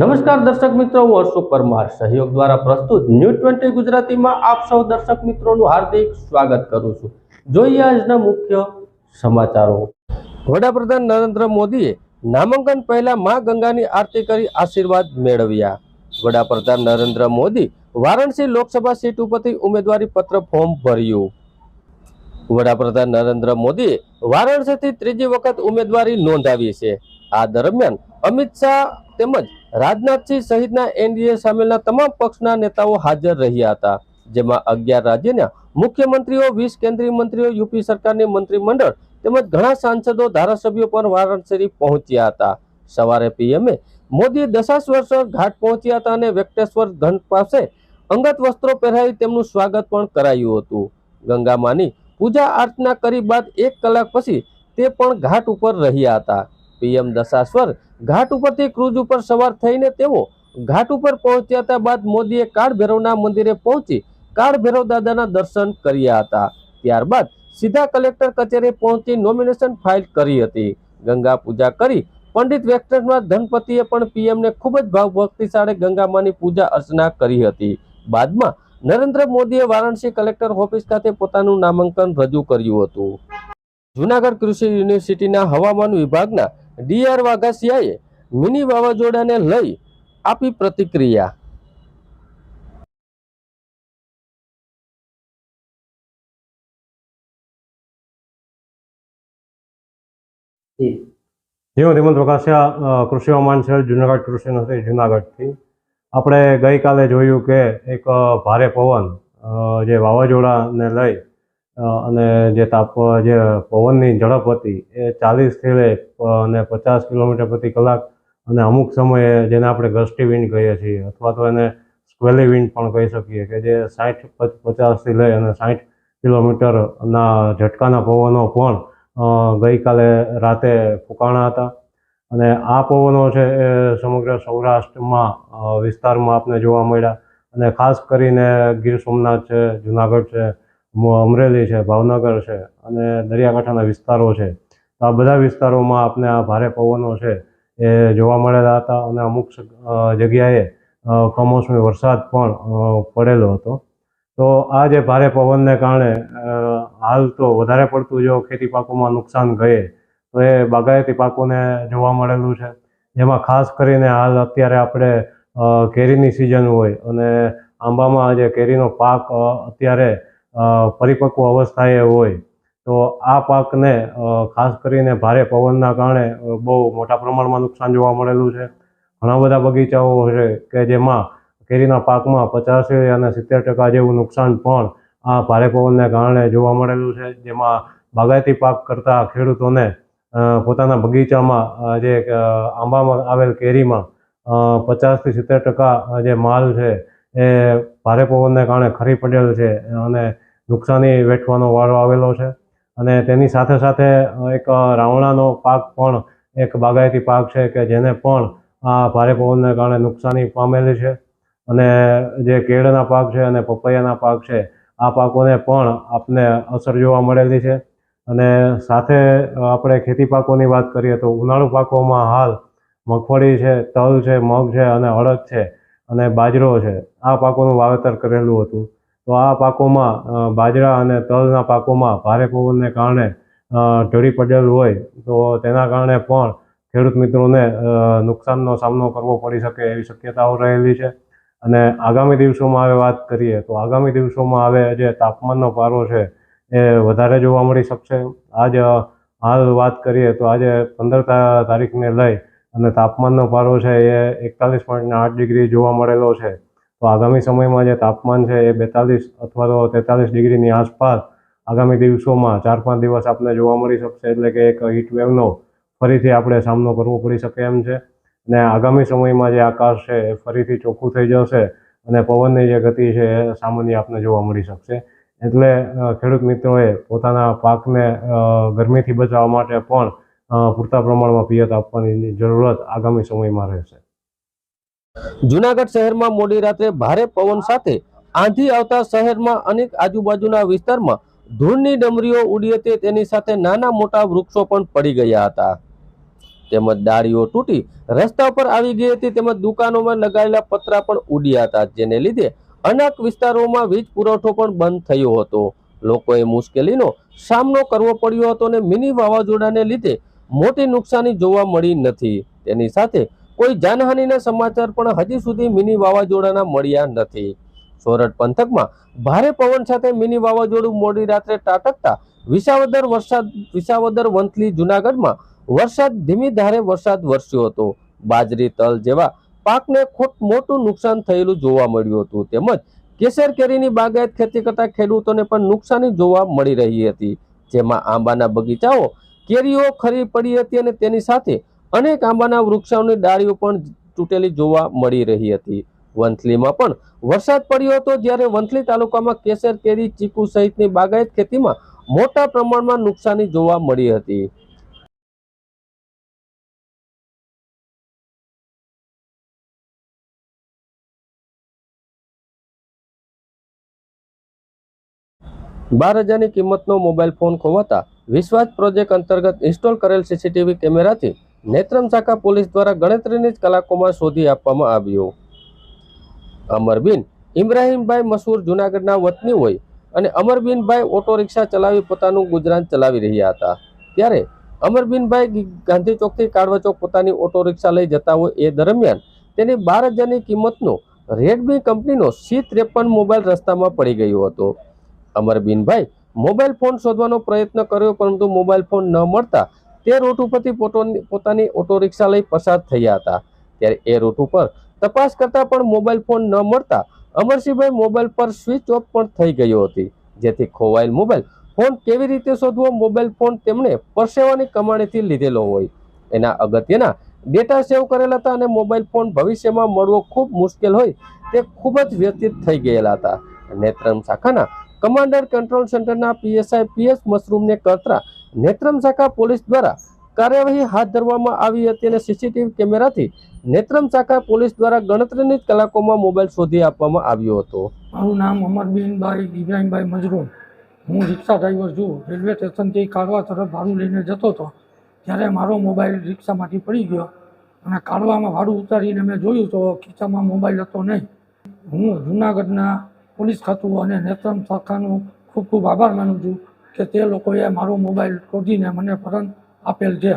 નમસ્કાર દર્શક મિત્રો, હું અશોક પરમાર. સહયોગ દ્વારા પ્રસ્તુત ન્યૂઝ ટ્વેન્ટી ગુજરાતીમાં આપ સૌ દર્શક મિત્રોનું હાર્દિક સ્વાગત કરું છું. જોઈએ આજના મુખ્ય સમાચારો. વડાપ્રધાન નરેન્દ્ર મોદીએ નામાંકન પહેલા મા ગંગાની આરતી કરી આશીર્વાદ મેળવ્યા. વડાપ્રધાન નરેન્દ્ર મોદી વારાણસી લોકસભા સીટ ઉપરથી ઉમેદવારી પત્ર ફોર્મ ભર્યું. વડાપ્રધાન નરેન્દ્ર મોદીએ વારાણસીથી ત્રીજી વખત ઉમેદવારી નોંધાવી છે. આ દરમિયાન અમિત શાહ તેમજ રાજનાથસિંહ સહિતના એનડીએ સામેલના તમામ પક્ષના નેતાઓ હાજર રહ્યા હતા. જેમાં અગિયાર રાજ્યના મુખ્યમંત્રીઓ, વીસ કેન્દ્રીય મંત્રીઓ, યુપી સરકારની મંત્રીમંડળ તેમજ ઘણા સાંસદો, ધારાસભ્યો પણ વારાણસી પહોંચ્યા હતા. સવારે પીએમએ મોદી દશાશ્વર ઘાટ પહોંચ્યા હતા અને વેંકટેશ્વર ઘંટ પાસે અંગત વસ્ત્રો પહેરાવી તેમનું સ્વાગત પણ કરાયું હતું. ગંગામાની પૂજા અર્ચના કરી બાદ એક કલાક પછી તે પણ ઘાટ ઉપર રહ્યા હતા. પીએમ દશાશ્વર ઘાટ ઉપરથી ક્રૂઝ ઉપર સવાર થઈને તેઓ ઘાટ ઉપર પહોંચ્યા હતા બાદ મોદીએ કાળ ભૈરવના મંદિરે પહોંચી કાળ ભૈરવ દાદાના દર્શન કર્યા હતા. ત્યારબાદ સીધા કલેક્ટર કચેરી પહોંચી નોમિનેશન ફાઇલ કરી હતી. ગંગા પૂજા કરી પંડિત વેંકટેશ્વર ધનપતિએ પણ પીએમને ખૂબ જ ભાવભક્તિ સાથે ગંગામાની પૂજા અર્ચના કરી હતી. બાદમાં નરેન્દ્ર મોદીએ વારાણસી કલેક્ટર ઓફિસ ખાતે પોતાનું નામાંકન રજૂ કર્યું હતું. જુનાગઢ કૃષિ યુનિવર્સિટીના હવામાન વિભાગના ડીઆર વાઘાસિયાએ મિની વાવાઝોડાને લઈ આપી પ્રતિક્રિયા. હું હેમંત વકાસિયા કૃષિ હવામાન છે જુનાગઢ કૃષિ નથી જુનાગઢથી. આપણે ગઈકાલે જોયું કે એક ભારે પવન જે વાવાઝોડાને લઈ અને જે તાપ, જે પવનની ઝડપ હતી એ ચાલીસથી લઈ અને પચાસ કિલોમીટર પ્રતિ કલાક અને અમુક સમયે જેને આપણે ગસ્ટી વિન્ડ કહીએ છીએ અથવા તો એને સ્ક્વેલી વિન્ડ પણ કહી શકીએ કે જે સાઠ પચાસથી લઈ અને સાઠ કિલોમીટરના ઝટકાના પવનો પણ ગઈકાલે રાતે ફૂંકાણા હતા. અને આ પવનો છે એ સમગ્ર સૌરાષ્ટ્રમાં વિસ્તારમાં આપને જોવા મળ્યા. અને ખાસ કરીને ગીર સોમનાથ છે, જુનાગઢ છે અમરેલી છે, ભાવનગર છે અને દરિયાકાંઠાના વિસ્તારો છે. તો આ બધા વિસ્તારોમાં આપને આ ભારે પવનો છે એ જોવા મળેલા હતા અને અમુક જગ્યાએ કમોસમી વરસાદ પણ પડેલો હતો. તો આ જે ભારે પવનને કારણે હાલ તો વધારે પડતું જો ખેતી પાકોમાં નુકસાન ગયે, તો એ બાગાયતી પાકોને જોવા મળેલું છે. જેમાં ખાસ કરીને હાલ અત્યારે આપણે કેરીની સિઝન હોય અને આંબામાં જે કેરીનો પાક અત્યારે પરિપક્વ અવસ્થાએ હોય, તો આ પાકને ખાસ કરીને ભારે પવનના કારણે બહુ મોટા પ્રમાણમાં નુકસાન જોવા મળેલું છે. ઘણા બધા બગીચાઓ છે કે જેમાં કેરીના પાકમાં પચાસી અને સિત્તેર ટકા જેવું નુકસાન પણ આ ભારે પવનને કારણે જોવા મળેલું છે. જેમાં બાગાયતી પાક કરતા ખેડૂતોને પોતાના બગીચામાં જે આંબામાં આવેલ કેરીમાં પચાસથી સિત્તેર ટકા જે માલ છે એ ભારે પવનને કારણે ખરી પડેલ છે અને નુકસાની વેઠવાનો વારો આવેલો છે. અને તેની સાથે સાથે એક રાવણાનો પાક પણ એક બાગાયતી પાક છે કે જેને પણ આ ભારે પવનને કારણે નુકસાની પામેલી છે. અને જે કેળના પાક છે અને પપૈયાના પાક છે, આ પાકોને પણ આપને અસર જોવા મળેલી છે. અને સાથે આપણે ખેતી પાકોની વાત કરીએ તો ઉનાળુ પાકોમાં હાલ મગફળી છે, તલ છે, મગ છે અને અડદ છે. અને બાજરો છે. આ પાકોનું વાવેતર કરેલું હતું. તો આ પાકોમાં બાજરા અને તલના પાકોમાં ભારે પવનને કારણે ઢળી પડેલું હોય, તો તેના કારણે પણ ખેડૂત મિત્રોને નુકસાનનો સામનો કરવો પડી શકે એવી શક્યતાઓ રહેલી છે. અને આગામી દિવસોમાં હવે વાત કરીએ, તો આગામી દિવસોમાં હવે જે તાપમાનનો પારો છે, એ વધારે જોવા મળી શકશે. આજ હાલ વાત કરીએ તો આજે પંદર તારીખને લઈ અને તાપમાનનો પારો છે એ એકતાલીસ પોઈન્ટ આઠ ડિગ્રી જોવા મળેલો છે. તો આગામી સમયમાં જે તાપમાન છે એ બેતાલીસ અથવા તો તેતાલીસ ડિગ્રીની આસપાસ આગામી દિવસોમાં ચાર પાંચ દિવસ આપને જોવા મળી શકશે. એટલે કે એક હીટ વેવનો ફરીથી આપણે સામનો કરવો પડી શકે એમ છે. અને આગામી સમયમાં જે આકાશ છે એ ફરીથી ચોખ્ખું થઈ જશે અને પવનની જે ગતિ છે એ સામાન્ય આપને જોવા મળી શકશે. એટલે ખેડૂત મિત્રોએ પોતાના પાકને ગરમીથી બચાવવા માટે પણ પૂરતા પ્રમાણમાં પિયત આપવાની જરૂરત આગામી સમયમાં રહેશે. જુનાગઢ શહેરમાં મોડી રાત્રે ભારે પવન સાથે આંધી આવતા શહેરમાં અનેક આજુબાજુના વિસ્તારમાં ધૂળની ડમરીઓ ઉડી હતી. તેની સાથે નાના મોટા વૃક્ષો પણ પડી ગયા હતા. તેમજ ડાળીઓ તૂટી રસ્તા પર આવી ગઈ હતી. તેમજ દુકાનોમાં લગાવેલા પતરા પણ ઉડ્યા હતા, જેને લીધે અનેક વિસ્તારોમાં વીજ પુરવઠો પણ બંધ થયો હતો. લોકોએ મુશ્કેલીનો સામનો કરવો પડ્યો હતો અને મિની વાવાઝોડાને લીધે મોટી નુકસાની જોવા મળી નથી. તેની સાથે કોઈ જાનહાનિના સમાચાર પણ હજી સુધી મિની વાવાઝોડાના મળ્યા નથી. સોરઠ પંથકમાં ભારે પવન સાથે મિની વાવાઝોડું મોડી રાત્રે ત્રાટકતા વિસાવદર વરસાદ, વિસાવદર વંથલી, જુનાગઢમાં વરસાદ, ધીમી ધારે વરસાદ વરસ્યો હતો. બાજરી, તલ જેવા પાકને ખોટ મોટું નુકસાન થયેલું જોવા મળ્યું હતું. તેમજ કેસર કેરીની બાગાયત ખેતી કરતા ખેડૂતોને પણ નુકસાની જોવા મળી રહી હતી. જેમાં આંબાના બગીચાઓ કેરીઓ ખરી પડી હતી અને તેની સાથે અનેક આંબાના વૃક્ષોની ડાળીઓ પણ તૂટેલી જોવા મળી રહી હતી. વંથલીમાં પણ વરસાદ પડ્યો હતો જ્યારે વંથલી તાલુકામાં કેસર, કેરી, ચીકુ સહિતની બાગાયત ખેતીમાં મોટા પ્રમાણમાં નુકસાની જોવા મળી હતી. બાર હજારની કિંમતનો મોબાઈલ ફોન ખોવાતા વિશ્વાસ પ્રોજેક્ટ અંતર્ગત ઇન્સ્ટોલ કરેલ સીસીટીવી કેમેરાથી નેત્રમ શાખા પોલીસ દ્વારા ગણતરીની જ કલાકોમાં શોધી આપવામાં આવ્યો. અમરબીન ઇબ્રાહીમભાઈ મસૂર જુનાગઢના વતની હોય અને અમરબીનભાઈ ઓટો રિક્ષા ચલાવી પોતાનું ગુજરાન ચલાવી રહ્યા હતા. ત્યારે અમરબીનભાઈ ગાંધી ચોકથી કાળવા ચોક પોતાની ઓટો રિક્ષા લઈ જતા હોય એ દરમિયાન તેની બાર હજારની કિંમતનો રેડમી કંપનીનો સી ત્રેપન મોબાઈલ રસ્તામાં પડી ગયો હતો. અમરબીનભાઈ મોબાઈલ ફોન શોધવાનો પ્રયત્ન કર્યો, પરંતુ મોબાઈલ ફોન ન મળતા તે રૂટ ઉપરથી પોતાની ઓટો રિક્ષા લઈ પસાર થયા હતા. ત્યારે એ રૂટ ઉપર તપાસ કરતા પણ મોબાઈલ ફોન ન મળતા અમરસિંહભાઈ મોબાઈલ પર સ્વિચ ઓફ પણ થઈ ગયો હતી, જેથી ખોવાયેલ મોબાઈલ ફોન કેવી રીતે શોધવો, મોબાઈલ ફોન તેમણે પરસેવાની કમાણીથી લીધેલો હોય. એના અગત્યના ડેટા સેવ કરેલા હતા અને મોબાઈલ ફોન ભવિષ્યમાં મળવો ખૂબ મુશ્કેલ હોય તે ખૂબ જ વ્યતીત થઈ ગયેલા હતા. નેત્રમ શાખાના કમાન્ડર કંટ્રોલ સેન્ટરના પીએસઆઈ પીએસ મશરૂમને કરતા નેત્રમ શાખા પોલીસ દ્વારા કાર્યવાહી હાથ ધરવામાં આવી હતી અને સીસીટીવી કેમેરાથી નેત્રમ શાખા પોલીસ દ્વારા ગણતરીની કલાકોમાં મોબાઈલ શોધી આપવામાં આવ્યો હતો. મારું નામ અમરબીનભાઈ ઇબ્રાહીમભાઈ મજરૂમ હું રિક્ષા ડ્રાઈવર છું. રેલવે સ્ટેશનથી કાઢવા તરફ ભાડું લઈને જતો હતો. ત્યારે મારો મોબાઈલ રિક્ષામાંથી પડી ગયો અને કાઢવામાં ભાડું ઉતારીને મેં જોયું તો ખીચામાં મોબાઈલ હતો નહીં. હું જુનાગઢના પોલીસ ખાતું અને નેત્રમ શાખાનું ખૂબ ખૂબ આભાર માનું છું કે તે લોકોએ મારો મોબાઈલ શોધીને મને પરત આપેલ છે.